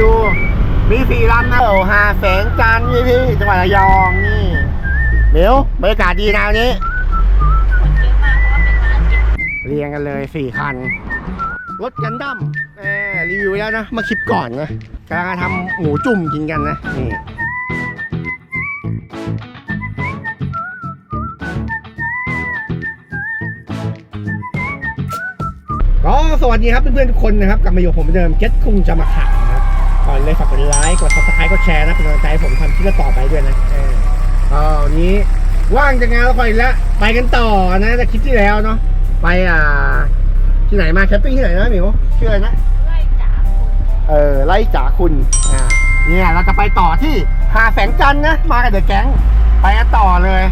ดู มีสี่ลำนะโอ้หาแสงจันทร์พี่พี่จังหวัดระยองนี่เดี๋ยวบรรยากาศดีนะวันนี้เรียงกันเลยสี่คัน รถกันดั้มเออรีวิวไว้แล้วนะมาคลิปก่อนนะกำลังทำหมูจุ่มกินกันนะนี่ก็สวัสดีครับเพื่อนๆทุกคนนะครับกลับมาอยู่ผมเดิมเก็ตคุงจะมาขังนะ ก่อนเลยฝากกดไลค์กด subscribe กดแชร์นะเป็นกำลังใจให้ผมทำคลิปต่อไปด้วยนะเออก็วันนี้ว่างจากงานละครอีกแล้วไปกันต่อนะจากคลิปที่แล้วเนาะไปอ่าที่ไหนมาแคมปิ้งที่ไหนนะหมิวชื่ออะไรนะไล่จ๋าคุณเออไล่จ๋าคุณอ่าเนี่ยเราจะไปต่อที่หาแสงจันทร์นะมากับเดอะแก๊งไปกันต่อเลย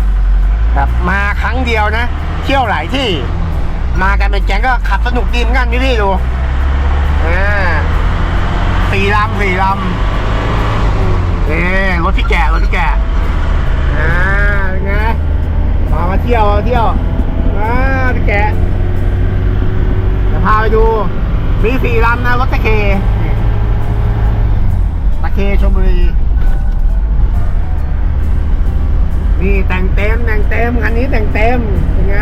แบบมาครั้งเดียวนะ เที่ยวหลายที่ มากันเป็นแก๊งก็ขับสนุกดีเหมือนกันพี่พี่ๆดูอ่า สี่ลำสี่ลำเอ๊รถพี่แก่รถพี่แก่อ่าเป็นไงมามาเที่ยวมาเที่ยวอ่าพี่แก่จะพาไปดูมีสี่ลำนะรถตะเคตะเคชลบุรีนี่แต่งเต็มแต่งเต็มคันนี้แต่งเต็มเป็นไง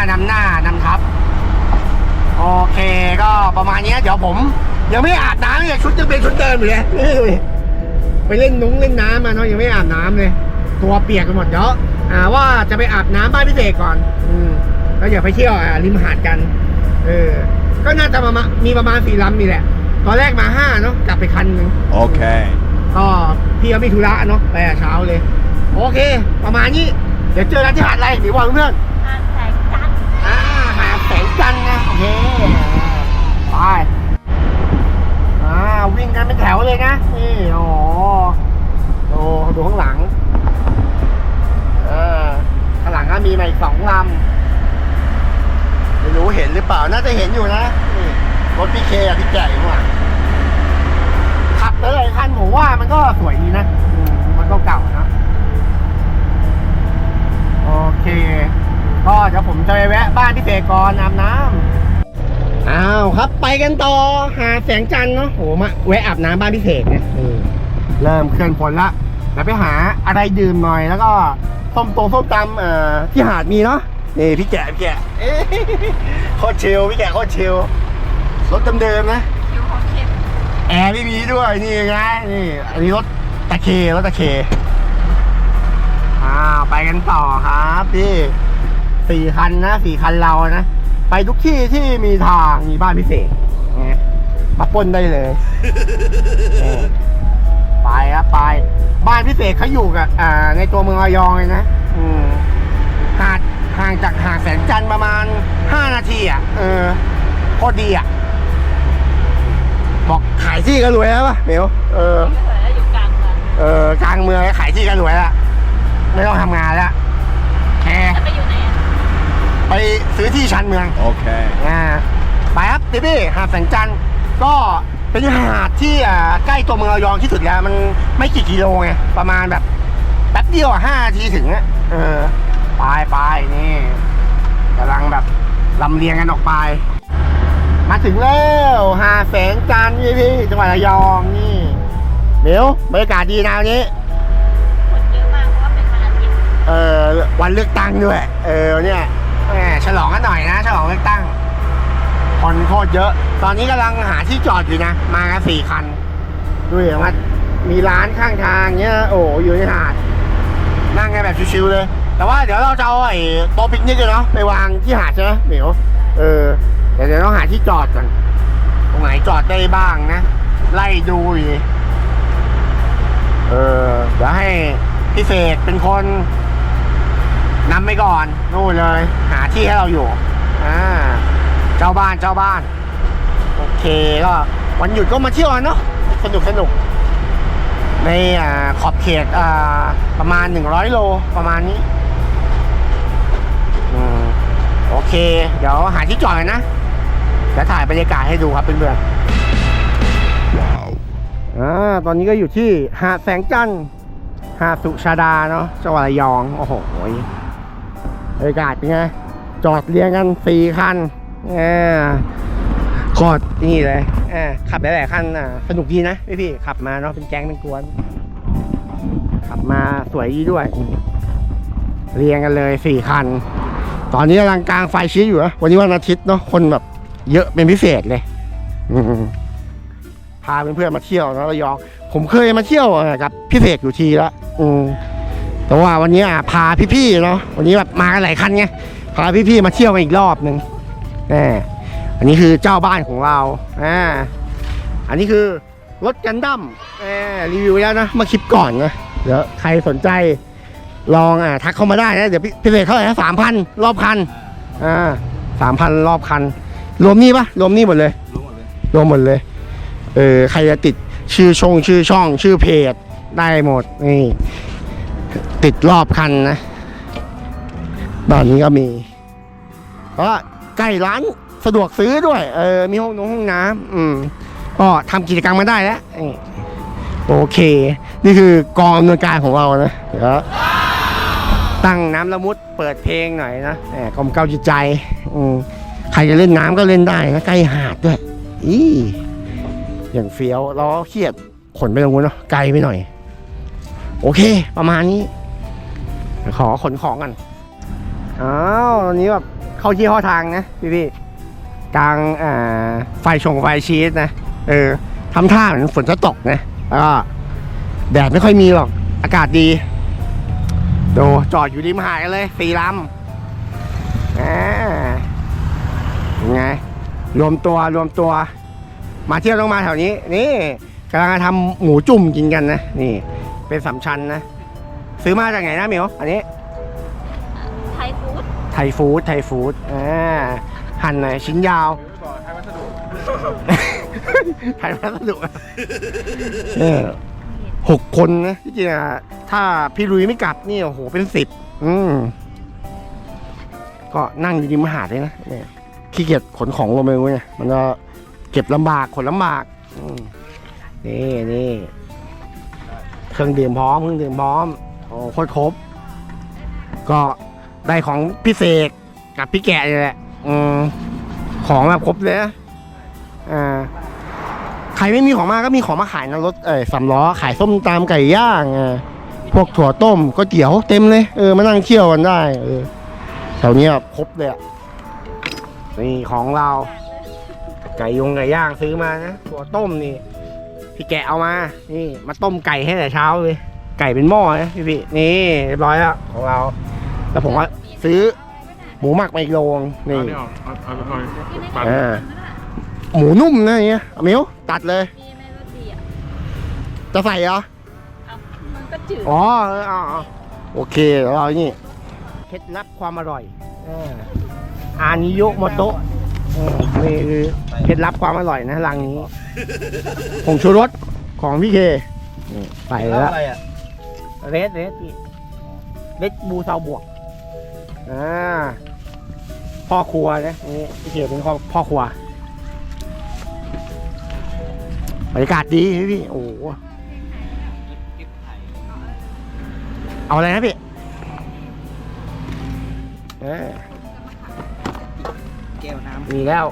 านำหน้านำทัพโอเคก็ประมาณเนี้ยเดี๋ยวผม ยังไม่อาบน้ำเลยชุดยังเป็นชุดเดิมอยู่เลยนี่ดูดิไปเล่นนุ้งเล่นน้ำมาเนาะยังไม่อาบน้ำเลย ตัวเปียกไปหมดเดี๋ยวอ่าว่าจะไปอาบน้ำบ้านพี่เสกก่อน อืมแล้วเดี๋ยวไปเที่ยวอ่าริมหาดกัน เออ ก็น่าจะประมาณมีประมาณสี่ลำนี่แหละ ตอนแรกมาห้าเนาะกลับไปคันหนึ่ง Okay. ก็พี่ก็มีธุระเนาะไปแต่เช้าเลย โอเค ประมาณนี้ เดี๋ยวเจอกันที่หาดอะไรหรือว่าเพื่อน งานแสงจันทร์ อ่า หาแสงจันทร์นะโอเคไปอ่าวิ่งกันเป็นแถวเลยนะนี่โอ้โหดูดูข้างหลังเออข้างหลังก็มีมาอีกสองลำไม่รู้เห็นหรือเปล่าน่าจะเห็นอยู่นะนี่รถพีเคอะที่แก่อยู่ข้างหลังขับเลยคันผมว่ามันก็สวยดีนะอืมมันก็เก่าๆนะโอเค ก็เดี๋ยวผมจะไปแวะบ้านพี่เสกก่อนอาบน้ำอ้าวครับไปกันต่อหาแสงจันทร์เนาะโหมาแวะอาบน้ำบ้านพี่เสกเนี่ยเออเริ่มเคลื่อนพลละแล้วไปหาอะไรดื่มหน่อยแล้วก็ส้มโตส้มตำเอ่อที่หาดมีเนาะนี่พี่แกะพี่แกะเอ๊ะโคตรชิลพี่แกะโคตรชิลรถเดิมๆนะคิวของเข็มแอร์ไม่มีด้วยนี่ไงนี่อันนี้รถตะเครถตะเคอ้าวไปกันต่อครับพี่ สี่คันนะสี่คันเรานะ ไปทุกที่ที่มีทางมีบ้านพิเศษไงมาปล้นได้เลยเออไปครับไป บ้านพิเศษเขาอยู่กับอ่าในตัวเมืองระยองเลยนะอืมหาดห่างจากหาดแสนจันทร์ประมาณห้านาทีอะเออโคตรดีอะ บอกขายที่ก็รวยแล้วป่ะเหมียวเออไม่เคยแล้วอยู่กลางเมืองเออกลางเมืองขายที่ก็รวยแล้วไม่ต้องทำงานแล้วแค่ จะไปอยู่ไหนอะ ไปซื้อที่ชันเมือง Okay. อ่าไปครับพี่พี่หาดแสงจันทร์ก็เป็นหาดที่อ่าใกล้ตัวเมืองระยองที่สุดแล้ว มันไม่กี่กิโลไงประมาณแบบแป๊บเดียวอะห้านาทีถึงอะเออไปไปนี่กำลังแบบลำเลียงกันออกไป มาถึงแล้วหาดแสงจันทร์พี่พี่จังหวัดระยองนี่เดี๋ยวบรรยากาศดีนะวันนี้คนเยอะมากเพราะว่าเป็นวันอาทิตย์เออวันเลือกตั้งด้วยเออเนี่ย แหมฉลองกันหน่อยนะ ฉลองเลือกตั้งคนโคตรเยอะ ตอนนี้กำลังหาที่จอดอยู่นะ มากันสี่คันดูเห็นว่ามีร้านข้างทางเนี้ย โอ้อยู่ในหาด นั่งกันแบบชิวๆเลย แต่ว่าเดี๋ยวเราจะเอาไอ้โต๊ะปิกนิกอะเนาะไปวางที่หาดใช่ไหมเหมียวเออเดี๋ยวเดี๋ยวต้องหาที่จอดก่อนตรงไหนจอดได้บ้างนะ ไล่ดูอยู่ดิเออเดี๋ยวให้พี่เสกเป็นคน นำไปก่อนนู่นเลย หาที่ให้เราอยู่อ่าเจ้าบ้านเจ้าบ้าน โอเคก็วันหยุดก็มาเที่ยวกันเนาะสนุกสนุกในอ่าขอบเขตอ่าประมาณ 100 โลประมาณนี้อืมโอเค เดี๋ยวหาที่จอดกันนะเดี๋ยวถ่ายบรรยากาศให้ดูครับเพื่อนๆ Wow. เออ่าตอนนี้ก็อยู่ที่หาดแสงจันทร์หาดสุชาดาเนาะจังหวัดระยอง โอ้โห บรรยากาศเป็นไง จอดเรียงกันสี่คันอ่าโคตรนี่เลยอ่าขับหลายๆคันอะสนุกดีนะพี่พี่ๆขับมาเนาะเป็นแก๊งเป็นกวน ขับมาสวยดีด้วย เรียงกันเลยสี่คัน ตอนนี้กำลังกลางไฟชี้อยู่นะวันนี้วันอาทิตย์เนาะคนแบบ เยอะเป็นพิเศษเลยอืมพาเพื่อนๆมาเที่ยวนะระยอง ผมเคยมาเที่ยวกับพี่เสกอยู่ทีละอืม แต่ว่าวันนี้อะพาพี่ๆเนาะวันนี้แบบมากันหลายคันไงพาพี่ๆมาเที่ยวกันอีกรอบหนึ่งแน่อันนี้คือเจ้าบ้านของเราอ่าอันนี้คือรถกันดั้มแหมรีวิวแล้วนะเมื่อคลิปก่อนนะเดี๋ยวใครสนใจลองอะทักเข้ามาได้นะเดี๋ยวพี่พี่เสกเท่าไหร่นะสามพันรอบคันอ่าสามพันรอบคัน รวมนี่ปะรวมนี่หมดเลยรู้หมดเลยรวมหมดเลยเออใครจะติดชื่อชงชื่อช่องชื่อเพจได้หมดนี่ ติดรอบคันนะตอนนี้ก็มีก็ใกล้ร้านสะดวกซื้อด้วย เออ มีห้องน้ำห้องน้ำอืมก็ทำกิจกรรมมาได้แล้ว โอเค นี่คือกองอำนวยการของเรานะเดี๋ยวตั้งน้ำละมุดเปิดเพลงหน่อยนะแหมกลมเกลาจิตใจ อืมใครจะเล่นน้ำก็เล่นได้นะใกล้หาดด้วย อีอย่างเฟี้ยวล้อเครียดขนไปตรงนู้นเนาะไกลไปหน่อย โอเค ประมาณนี้ ขอขนของกันอ้าวตอนนี้แบบเข้าที่เข้าทางนะพี่พี่ๆกลางอ่าไฟชงไฟชีสนะ เออทำท่าเหมือนฝนจะตกนะแล้วก็แดดไม่ค่อยมีหรอก อากาศดี ดูจอดอยู่ริมหาดกันเลยสี่ลำอ่ายังไงรวมตัวรวมตัว มาเที่ยวต้องมาแถวนี้ นี่กำลังทำหมูจุ่มกินกันนะ นี่ เป็นสามชั้นนะ ซื้อมาจากไหนนะเหมียวอันนี้ไทยฟู้ดไทยฟู้ดไทยฟู้ดอ่าหั่นหน่อยชิ้นยาวบอกไทยวัสดุไทยพัสดุเออหกคนนะที่จริงอะถ้าพี่ลุยไม่กลับนี่โอ้โหเป็นสิบอืมก็นั่งอยู่ริมหาดเลยนะเนี่ยขี้เกียจขนของลงไปเว้ยมันก็เก็บลำบากขนลำบากอืมนี่นี่เครื่องดื่มพร้อมเครื่องดื่มพร้อม โอ้โคตรครบ ก็ได้ของพี่เสกกับพี่แกะนี่แหละอืมของแบบครบเลยนะอ่าใครไม่มีของมาก็มีของมาขายนะรถเออสามล้อขายส้มตำไก่ย่างอ่พวกถั่วต้มก็เตี๋ยวเต็มเลยเออมานั่งเที่ยวกันได้เออแถวเนี้ยครบเลยอะนี่ของเรา ไก่ยงไก่ย่างซื้อมานะถั่วต้มนี่พี่แกะเอามา นี่ มาต้มไก่ให้แต่เช้าเลย ไก่เป็นหม้อนะพี่พี่นี่เรียบร้อยแล้วของเรา แล้วผมก็ซื้อหมูหมักมาอีกโลงนี่ เอานี่ยเอาเอาเอาเอาปั่นอ่า หมูนุ่มนะเงี้ยเอามิวตัดเลยดีไหมรสดีอะจะใส่เหรอ เอามันก็จืด อ๋อเออเอาเอาโอเคเดี๋ยวเรานี่เคล็ดลับความอร่อยอ่าอานิโยโมโตะอืมนี่คือเคล็ดลับความอร่อยนะรังนี้ผงชูรสของพี่เคนี่ใส่แล้ว อะไรอะ เรดเรดพี่เรดบูซาวบวกอ่าพ่อครัวนะนี่พี่เคเป็นพ่อพ่อครัวบรรยากาศดีพี่พี่โอ้โหเอาอะไรนะพี่เออแก้วน้มีแล้ว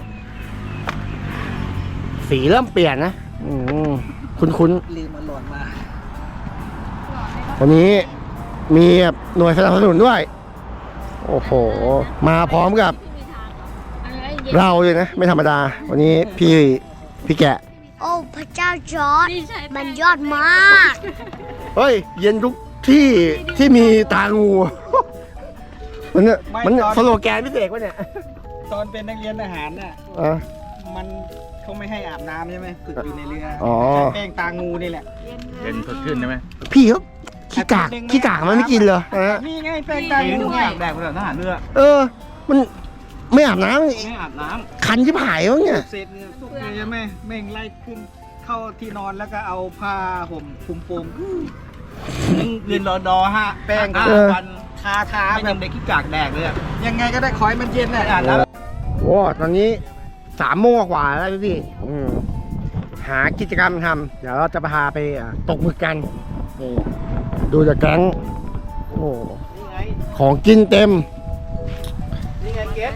สีเริ่มเปลี่ยนนะ อืมคุ้นคุ้นๆำลืมมาหล่นมา วันนี้มีหน่วยสนับสนุนด้วย โอ้โห มาพร้อมกับไม่มีทางหรอกอันนี้เย็นเราเลยนะ ไม่ธรรมดา วันนี้พี่พี่แกะ โอ้พระเจ้าจอร์ดนี่ใช่มันยอดมาก เฮ้ย เย็นทุกที่ที่มีตางู มันเนี่ยมันเนี่ยสโลแกนพิเศษวะเนี่ยตอนเป็นนักเรียนทหารน่ะอะ มันเขาไม่ให้อาบน้ำใช่ไหมฝึกอยู่ในเรืออ๋อ ใช้แป้งตางูนี่แหละเย็นสดชื่นใช่ไหมพี่เขา ขี้กากขี้กากมันไม่กินเลยนะนี่ไงแป้งตากินงูอาบแดดบนทหารเรือเออ มันไม่อาบน้ไม่อาบน้ำคันชิบหายวะเนี่ยำเศษเนื้อสุกเลยใช่ไหมเม่งไล่ขึ้น เข้าที่นอนแล้วก็เอาผ้าห่มคลุมโปงเรียนรอดอฮะแป้งเออ วันทาทาไม่แบยับงเด็กขี้กากแดกเลยอะยังไงก็ได้คอยมันเย็นน่ะอาบน้โอ้ตอนนี้สามโมงกว่าแล้วพี่อืมหากิจกรรมทำเดี๋ยวเราจะพาไปอะตกหมึกกัน นี่ดูจากแก๊งโอ้นี่ไง ของกินเต็ม นี่ไงเกส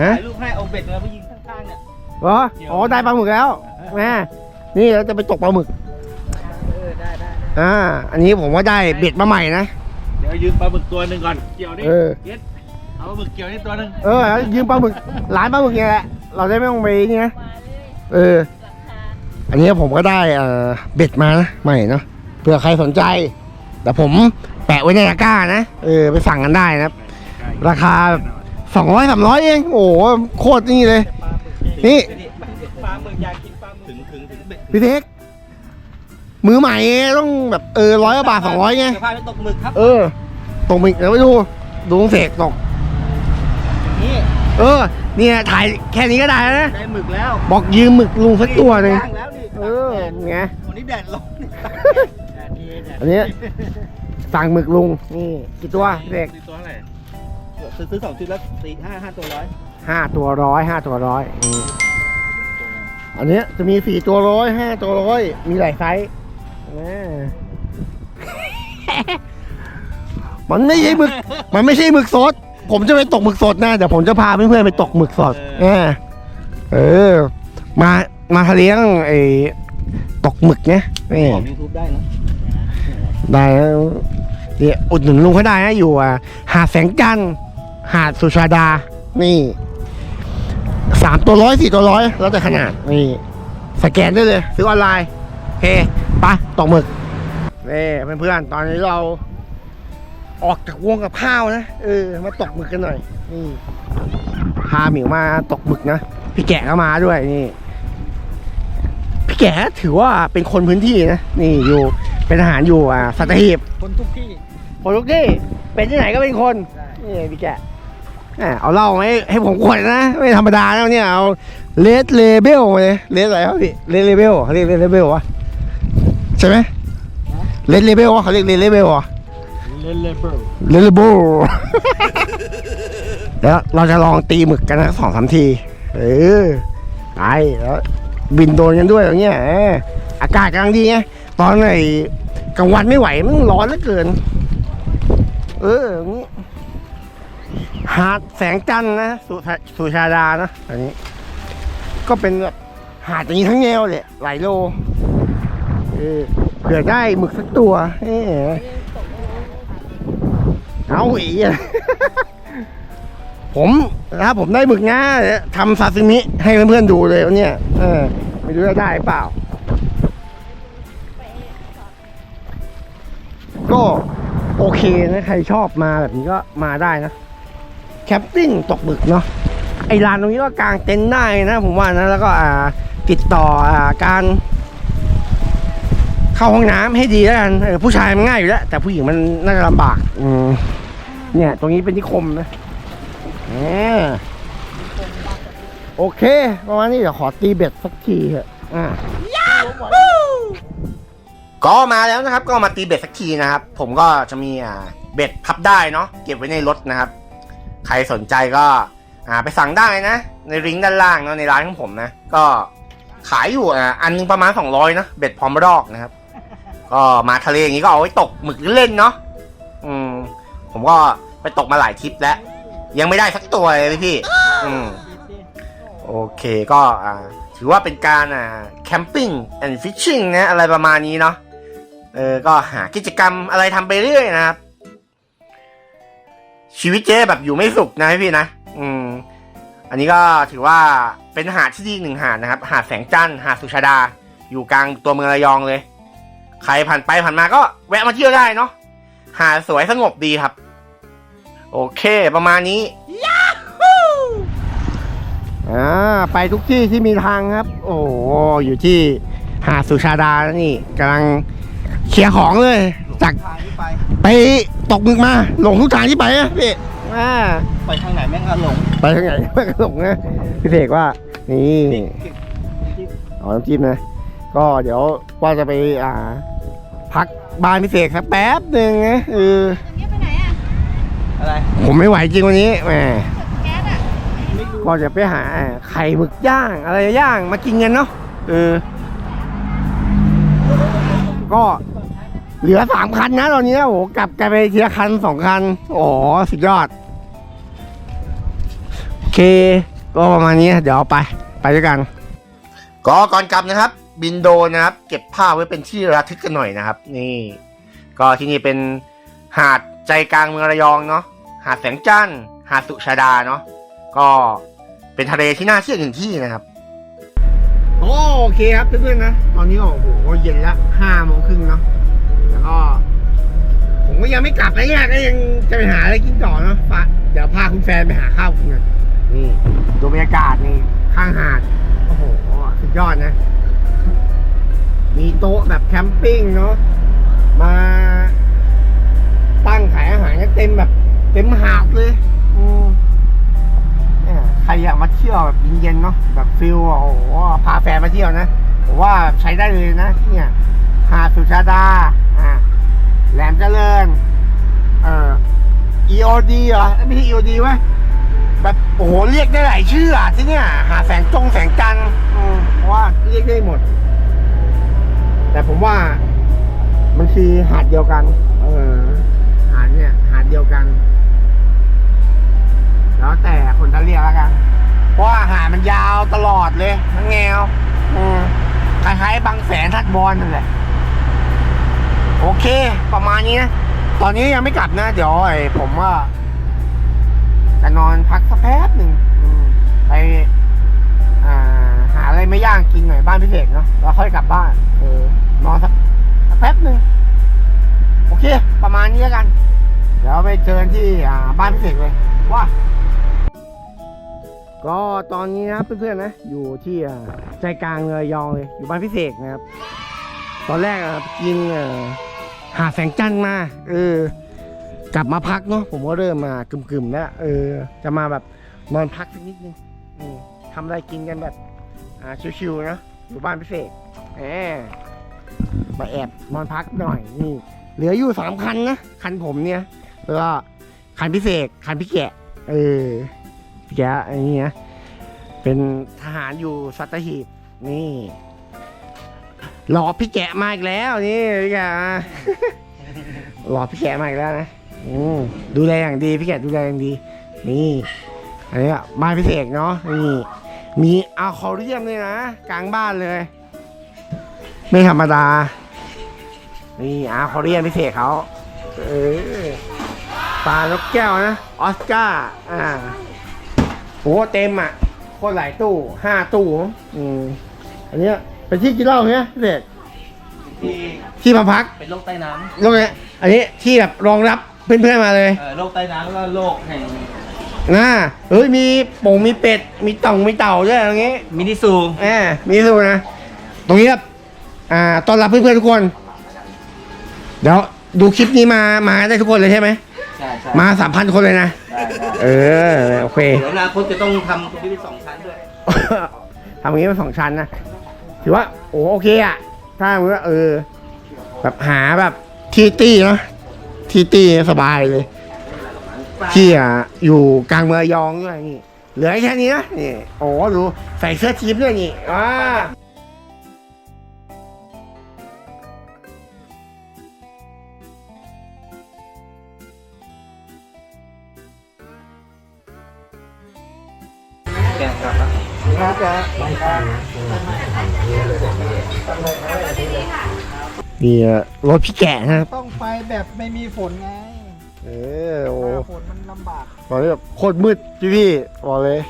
ฮะถ่ายรูปให้เอาเบ็ดมาไปยิงข้างๆเนี่ย เหรออ๋อได้ปลาหมึกแล้วแม่นี่เราจะไปตกปลาหมึกเออได้ได้อ่าอันนี้ผมว่าได้เบ็ดมาใหม่นะเดี๋ยวยืมปลาหมึกตัวหนึ่งก่อน เกี่ยวนี่เออเกสเอาปลาหมึกเกี่ยวนี่ตัวหนึ่งเออยืมปลาหมึกร้านปลาหมึกเนี่ยแหละเราได้ไม่ต้องไปนี่นะมาเลยเออราคาอันนี้ผมก็ได้เอ่อเบ็ดมานะใหม่เนาะ เผื่อใครสนใจ แต่ผมแปะไว้ในตะกร้านะ เออ ไปสั่งกันได้นะครับ ราคาสองร้อยสามร้อยเอง โอ้โหโคตรนี่เลย นี่ปลาหมึกอยากกินปลาหมึกถึงถึงถึงเบ็ดพี่เทคมือใหม่ต้องแบบเออร้อยบาทสองร้อยไงเดี๋ยวพาไปตกหมึกครับ เออ ตกมิกเดี๋ยวไปดู ดูเสกตก นี่เออ เนี่ยถ่ายแค่นี้ก็ได้แล้วนะ ได้หมึกแล้ว บอกยืมหมึกลุงสักตัวหนึ่งย่างแล้วนี่เออไงวันนี้แดดร้อนนี่แดดดีแดด อันนี้สั่งหมึกลุงนี่กี่ตัวเด็กซื้อตัวเท่าไหร่ซื้อซื้อสองชุดแล้วสี่ห้าห้าตัวร้อยห้าตัวร้อยห้าตัวร้อยอืมอันเนี้ยจะมีสี่ตัวร้อยห้าตัวร้อยมีหลายไซส์แหม่มันไม่ใช่หมึก มันไม่ใช่หมึกสด ผมจะไปตกหมึกสดนะเดี๋ยวผมจะพาเพื่อนๆไปตกหมึกสดเออเออมามาทะเลต้องไอ้ตกหมึกเนี่ยนี่ของยูทูบได้นะ ได้เนี่ยอุดหนุนลุงเขาได้นะอยู่อะหาดแสงจันทร์หาดสุชาดา นี่สามตัวร้อยสี่ตัวร้อยแล้วแต่ขนาด นี่สแกนได้เลย ซื้อออนไลน์โอเคไปตกหมึกนี่เพื่อนๆตอนนี้เราออกจากวงกับข้าวนะเออมาตกหมึกกันหน่อย นี่พาหมิวมาตกหมึกนะพี่แกะก็มาด้วยนี่ พี่แกะถือว่าเป็นคนพื้นที่นะนี่อยู่ เป็นทหารอยู่อ่าสัตหีบคนทุกที่คนทุกที่เป็นที่ไหนก็เป็นคนนี่พี่แกะอะเอาเหล้าให้ให้ผมขวดนะ ไม่ธรรมดาแล้วเนี่ยเอาเลดเลเบลมาเลยเลดอะไรครับพี่เลดเลเบลเขาเรียกเลดเลเบลวะใช่ไหมเลดเลเบลวะเขาเรียกเลดเลเบลวะเลนเลเบอร์เลเลโบแล้วเราจะลองตีหมึกกันนะสองสามทีเออไปแล้วบินโดนกันด้วยอย่างเงี้ยเอออากาศกำลังดีไง ตอนไหนกลางวันไม่ไหวมันร้อนเหลือเกิน เอออย่างงี้หาดแสงจันทร์นะสุชาสุชาดานะอันนี้ ก็เป็นแบบหาดอย่างนี้ทั้งแนวเลยหลายโลเออเผื่อได้หมึกสักตัว เออเอาอีกผมถ้าผมได้หมึกนะเดี๋ยทำซาซิมิให้เพื่อนๆดูเลยวันเนี่ยเออไม่รู้จะได้เปล่า ก็โอเคนะใครชอบมาแบบนี้ก็มาได้นะ แคมปิ้งตกหมึกเนาะไอร้านตรงนี้ก็กางเต็นท์ได้นะผมว่านะแล้วก็อ่าติดต่ออ่าการ เข้าห้องน้ำให้ดีแล้วกันเออผู้ชายมันง่ายอยู่แล้ว แต่ผู้หญิงมันน่าจะลำบากอืมเนี่ย ตรงนี้เป็นนิคมนะโอเคประมาณนี้เดี๋ยวขอตีเบ็ดสักทีเถอะอ่า ก็มาแล้วนะครับ ก็มาตีเบ็ดสักทีนะครับ ผมก็จะมีอ่าเบ็ดพับได้เนาะเก็บไว้ในรถนะครับ ใครสนใจก็อ่าไปสั่งได้นะ ในลิงก์ด้านล่างเนาะในร้านของผมนะ ก็ขายอยู่อ่าอันหนึงประมาณ 200นะเบ็ดพร้อมรอกนะครับ ก็มาทะเลอย่างนี้ก็เอาไว้ตกหมึกเล่นเนาะอืมผมก็ไปตกมาหลายทริปแล้ว ยังไม่ได้สักตัวเลยพี่ อืมโอเคก็อ่าถือว่าเป็นการอ่าแคมปิ้งแอนด์ฟิชชิ่งนะอะไรประมาณนี้เนาะ เออก็หากิจกรรมอะไรทำไปเรื่อยนะครับ ชีวิตเจ๊แบบอยู่ไม่สุขนะพี่นะอืม อันนี้ก็ถือว่าเป็นหาดที่ดีหนึ่งหาดนะครับ หาดแสงจันทร์หาดสุชาดา อยู่กลางตัวเมืองระยองเลย ใครผ่านไปผ่านมาก็แวะมาเที่ยวได้เนาะหาดสวยสงบดีครับ โอเค ประมาณนี้ยาฮูอ่าไปทุกที่ที่มีทางครับ โอ้โหอยู่ที่หาดสุชาดานี่กำลัง เคลียร์ของเลย จากทางที่ไป ไปตกหมึกมา หลงทุกทางที่ไปอะพี่อ่าไปทางไหนแม่งก็หลงไปทางไหนไม่กระหลงนะพี่เสกว่า นี่เอาน้ำจิ้มนะ ก็เดี๋ยวว่าจะไปอ่า พักบ้านพี่เสกสักแป๊บหนึ่งนะเอออย่างเงี้ยไปไหนอะอะไร ผมไม่ไหวจริงวันนี้แหมแก๊สอะก็จะไปหาไข่หมึกย่างอะไรย่างมากินกันเนาะเออ ก็ เหลือสามคันนะตอนนี้โอ้โหกลับกลายไปทีละคันสองคัน โอ้โหสุดยอด โอเค ก็ประมาณนี้เดี๋ยวไป ไปด้วยกัน ก็ก่อนกลับนะครับ บินโดรนนะครับ เก็บภาพไว้เป็นที่ระทึกกันหน่อยนะครับ นี่ ก็ที่นี่เป็นหาดใจกลางเมืองระยองเนาะหาดแสงจันทร์หาดสุชาดาเนาะก็เป็นทะเลที่น่าเที่ยวหนึ่งที่นะครับโอเคครับเพื่อนๆนะ ตอนนี้ก็โอ้โหเย็นละห้าโมงครึ่งเนาะ แล้วก็ผมก็ยังไม่กลับนะเนี่ยก็ยังจะไปหาอะไรกินต่อเนาะฟ้าเดี๋ยวพาคุณแฟนไปหาข้าวกินกันนี่ดูบรรยากาศนี่ข้างหาด โอ้โห สุดยอดนะ มีโต๊ะแบบแคมปิ้งเนาะมาตั้งขายอาหารกันเต็มแบบ เต็มหาดเลยอืมเนี่ยใครอยากมาเที่ยวแบบเย็นๆเนาะแบบฟิลโอ้โหพาแฟนมาเที่ยวนะผมว่าใช้ได้เลยนะที่เนี่ยหาดสุชาดาอ่า แหลมเจริญเอ่อ EOD เหรอไม่ใช่ EOD ว้ยแบบโอ้โหเรียกได้หลายชื่ออะที่เนี่ย หาแสงจงแสงจันทร์เพราะว่าเรียกได้หมด แต่ผมว่ามันคือหาดเดียวกัน เออหาดเนี่ย หาดเดียวกัน แล้วแต่คนจะเรียกแล้วกัน เพราะว่าหาดมันยาวตลอดเลยทั้งแนวคล้ายๆบางแสนทัดบอลนั่นแหละ โอเค ประมาณนี้นะ ตอนนี้ยังไม่กลับนะ เดี๋ยวไอ้ผมว่า จะนอนพักสักแป๊บหนึ่งไปหาอะไรไม่ย่างกินหน่อยบ้านพิเศษเนาะแล้วค่อยกลับบ้าน เออนอนสักสักแป๊บหนึ่งโอเค ประมาณนี้แล้วกัน เดี๋ยวไปเจอที่บ้านพิเศษเลยว่าก็ตอนนี้นะเพื่อนๆนะ อยู่ที่ใจกลางระยองเลย อยู่บ้านพิเศษนะครับ ตอนแรกอะกินอ่อหาแสงจันทร์มา เออ กลับมาพักเนาะผมก็เริ่มมากึ่มๆแล้วเออ จะมาแบบนอนพักสักนิดนึงอืมทำอะไรกินกันแบบ อ่าชิวๆนะอยู่บ้านพิเศษแหมมาแอบนอนพักหน่อยนี่เหลืออยู่สามคันนะคันผมเนี่ยแล้วก็คันพิเศษคันพี่แกะ เออพี่แกะอันนี้นะเป็นทหารอยู่สัตหีบนี่ รอพี่แกะมาอีกแล้วนี่พี่แกะรอพี่แกะมาอีกแล้วนะอืมดูแลอย่างดีพี่แกะดูแลอย่างดี นี่อันนี้อะบ้านพิเศษเนาะนี่มีอะคอเรียมเลยนะกลางบ้านเลย ไม่ธรรมดา นี่อะคอเรียมพิเศษเขาเออปลานกแก้วนะออสการ์อ่าโหเต็มอะคตรหลายตู้ห้าตู้อืมอันเนี้ย ที่กินเหล้าเนี่ยพิเศษที่ที่มาพักเป็นโรคใต้น้โรงเนี้ยอันนี้ที่แบบรองรับเพื่อนๆมาเลยำเอ่อโรคใต้น้ำแล้วก็โรคแห่งนะเฮ้ยมีโป่งมีเป็ดมีต่องมีเต่าด้วยตรงนี้ มินิซู แหมมีสูนะ ตรงนี้ครับ อ่า ต้อนรับเพื่อนๆทุกคน เดี๋ยวดูคลิปนี้มา มาได้ทุกคนเลยใช่ไหม ใช่ใช่มาสามพันคนเลยนะ ได้ได้เออ โอเค เดี๋ยวอนาคตจะต้องทำตรงนี้เป็นสองชั้นด้วย ทำอย่างนี้เป็นสองชั้นนะ ถือว่าโอ้โอเคอะถ้ามมติว่าเออ แบบหาแบบทีตี้เนาะทีตี้สบายเลยที่อะอยู่กลางเมืองยองด้วยนี่เหลือแค่นี้นะนี่โอ้ดูใส่เสื้อทีมด้วยนี่อ่า นี่อะรถพี่แกะนะครับ ต้องไปแบบไม่มีฝนไงเออโอ้หน้าฝนมันลำบากตอนนี้แบบโคตรมืดพี่พี่บอกเลย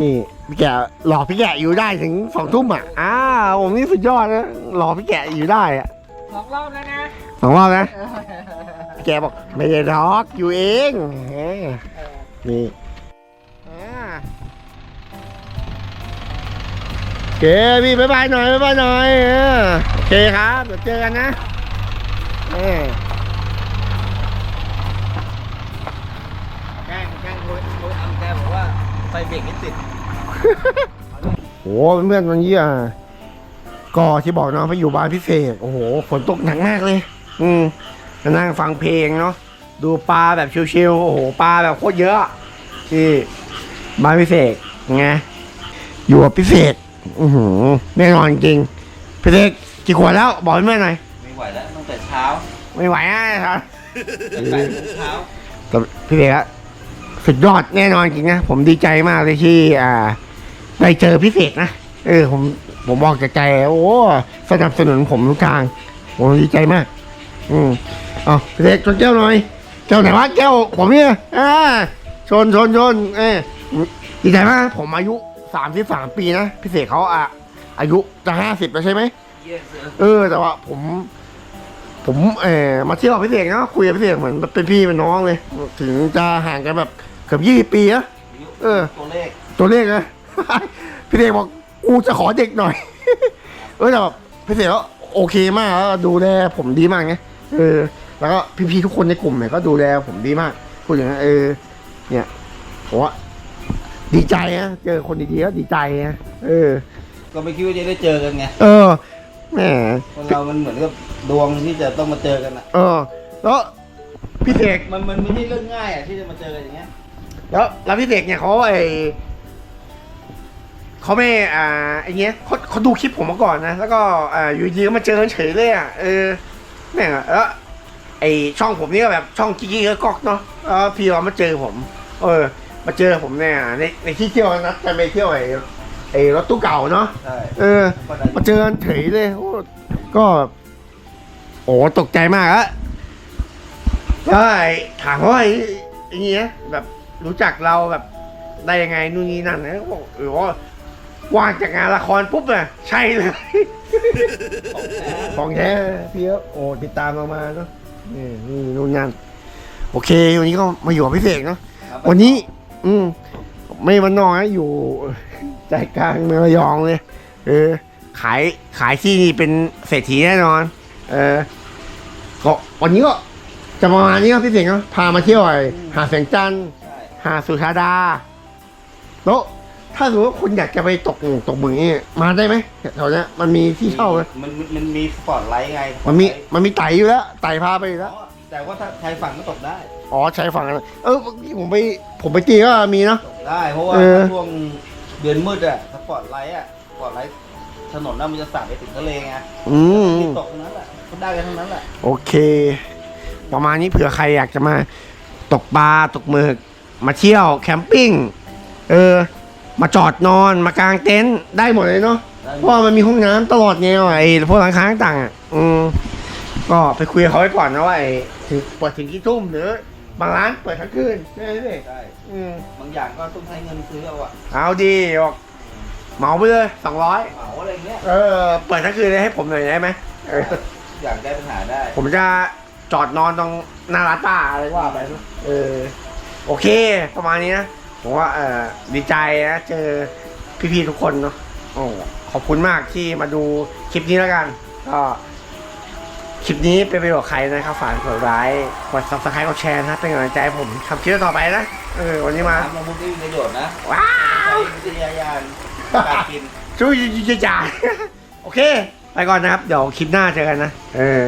นี่พี่แกะหลอกพี่แกะอยู่ได้ถึงสองทุ่มอะอ้าวผมนี่สุดยอดนะหลอกพี่แกะอยู่ได้อะสองรอบแล้วนะสองรอบนะพี่แกบอกไม่ได้หลอกอยู่เองเออนี่ เคพี่บ๊ายบายหน่อยบ๊ายบายหน่อยเออโอเคครับเดี๋ยวเจอกันนะเออแกล้งแกล้งคุยโทรทำแกบอกว่าไฟเบรกไม่ติดโอ้เพื่อนๆวันนี้อะก็ที่บอกเนาะไปอยู่บ้านพิเศษ โอ้โหฝนตกหนักมากเลย อืมมานั่งฟังเพลงเนาะดูปลาแบบชิวๆโอ้โหปลาแบบโคตรเยอะที่บ้านพิเศษไงอยู่กับพิเศษ อือหือแน่นอนจริงพิเศษกี่ขวดแล้ว บอกให้แม่หน่อย ไม่ไหวแล้วตั้งแต่เช้าไม่ไหวอะครับตั้งแต่แปดโมงเช้าแต่พี่เสกอะสุดยอดแน่นอนจริงนะผมดีใจมากเลยที่อ่า ได้เจอพี่เสกนะเออผมผมบอกจากใจโอ้สนับสนุนผมทุกทางผมดีใจมาก อืมเอาพี่เสกชนแก้วหน่อยแก้วไหนวะแก้วผมเนี่ยอ่าชนชนชนเออดีใจมากผมอายุ สามสิบสามปีนะพี่เสกเขาอะอายุจะห้าสิบแล้วใช่ไหมเยี่ยมเลยเออ แต่ว่าผม ผมเออมาเที่ยวกับพี่เสกนะคุยกับพี่เสกเหมือนเป็นพี่เป็นน้องเลย ถึงจะห่างกันแบบเกือบยี่สิบปีนะ อายุเออ ตัวเลขตัวเลขนะ พี่เสกบอกกูจะขอเด็กหน่อย เออแต่แบบพี่เสกก็โอเคมากแล้วดูแลผมดีมากไงเออ แล้วก็พี่ๆทุกคนในกลุ่มเนี่ยก็ดูแลผมดีมากพูดอย่างนั้นเออ เนี่ยผมว่า ดีใจนะเจอคนดีๆก็ดีใจนะเออ ก็ไม่คิดว่าจะได้เจอกันไงเออแหมคนเรามันเหมือนกับดวงที่จะต้องมาเจอกันอะ เออ แล้วพี่เสกมันมันไม่ใช่เรื่องง่ายอะที่จะมาเจอกันอย่างเงี้ยแล้วแล้วพี่เสกเนี่ยเขาไอเขาไม่อ่าไอเงี้ยเขาเขาดูคลิปผมมาก่อนนะแล้วก็อ่าอยู่ดีก็มาเจอกันเฉยเลยอะเออแม่งอะแล้วไอช่องผมนี่ก็แบบช่องกิ๊กๆก๊อกเนาะแล้วพี่เรามาเจอผม เออ มาเจอผมเนี่ยในในที่เที่ยวนัดกันไปเที่ยวไอไอรถตู้เก่าเนาะใช่เออก็ได้มาเจอกันเฉยเลยโอ้ก็แบบโอ้ตกใจมากอะแล้วไอ้ถามว่าไอ้ไอ้เงี้ยแบบรู้จักเราแบบได้ยังไงนู่นนี่นั่นนะก็บอกเออว่าว่างจากงานละครปุ๊บอะใช่เลยของแท้พี่ก็โอ้ติดตามเรามาเนาะนี่นี่นู่นนั่นโอเค วันนี้ก็มาอยู่กับพี่เสกเนาะครับวันนี้ อืม ไม่มันนอกนะอยู่ใจกลางเมืองระยองเลยเออ ขายขายที่นี่เป็นเศรษฐีแน่นอน เออก็วันนี้ก็จะประมาณนี้ครับพี่เสียงเนาะพามาเที่ยวไอ้หาดแสงจันทร์ใช่หาดสุชาดาแล้วถ้าสมมติว่าคุณอยากจะไปตกหมึกตกหมึงนี่มาได้ไหมแถวเนี้ยมันมีที่เช่าไหมมันมันมันมีสปอร์ตไลท์ไงมันมีมันมีไต่อยู่แล้วไต่พาไปอยู่แล้ว อ๋อ แต่ว่าถ้าชายฝั่งก็ตกได้ อ๋อใช้ฝั่งนั้นเออเมื่อกี้ผมไปผมไปตีก็มีเนาะตกได้ เพราะว่าเออ ช่วงเดือนมืดอะสปอร์ตไลท์อะสปอร์ตไลท์ถนนน่ะมันจะสั่งไปถึงทะเลไงอืม ที่ตกทั้งนั้นแหละก็ได้กันทั้งนั้นแหละ โอเค ประมาณนี้เผื่อใครอยากจะมาตกปลาตกหมึก มาเที่ยวแคมปิ้ง เออ มาจอดนอนมากางเต็นท์ได้หมดเลยเนาะ ได้เพราะว่ามันมีห้องน้ำตลอดไงว่ะไอ้พวกร้านค้าต่างๆอะอืม ก็ไปคุยกับเขาไว้ก่อนนะว่าไอ้ถึงเปิดถึงกี่ทุ่มหรือบางร้านเปิดทั้งคืนใช่ไหมพี่ได้อืมบางอย่างก็ต้องใช้เงินซื้อเอาอะเอาดีบอกเหมาไปเลยสองร้อยเหมาอะไรเงี้ย เออ เปิดทั้งคืนเลยให้ผมหน่อยได้ไหมเอออยากได้ปัญหาได้ ผมจะจอดนอนตรงหนาร้านป้าอะไรว่าไปนะเออ โอเค ประมาณนี้นะผมว่าเออดีใจนะเจอพี่ๆทุกคนเนาะโอ้ขอบคุณมากที่มาดูคลิปนี้แล้วกัน ก็ คลิปนี้เป็นประโยชน์กับใครนะครับฝากกดไลค์กดซับสไครต์กดแชร์นะเป็นกำลังใจให้ผมทำคลิปต่อไปนะเออวันนี้มาทำมาพูดไม่มีประโยชน์นะว้าใช้ว วิทยาญาณการกิน ช่วยยืนจ่ายโอเค ไปก่อนนะครับ เดี๋ยวคลิปหน้าเจอกันนะ เออ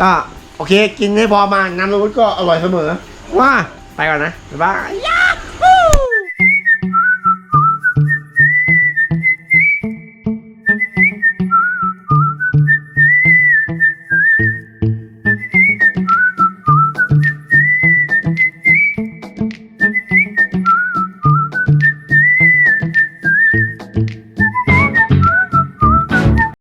ก็โอเค กินให้พอมาน้ำร้อนก็อร่อยเสมอ ว่า ไปก่อนนะ บ๊ายบาย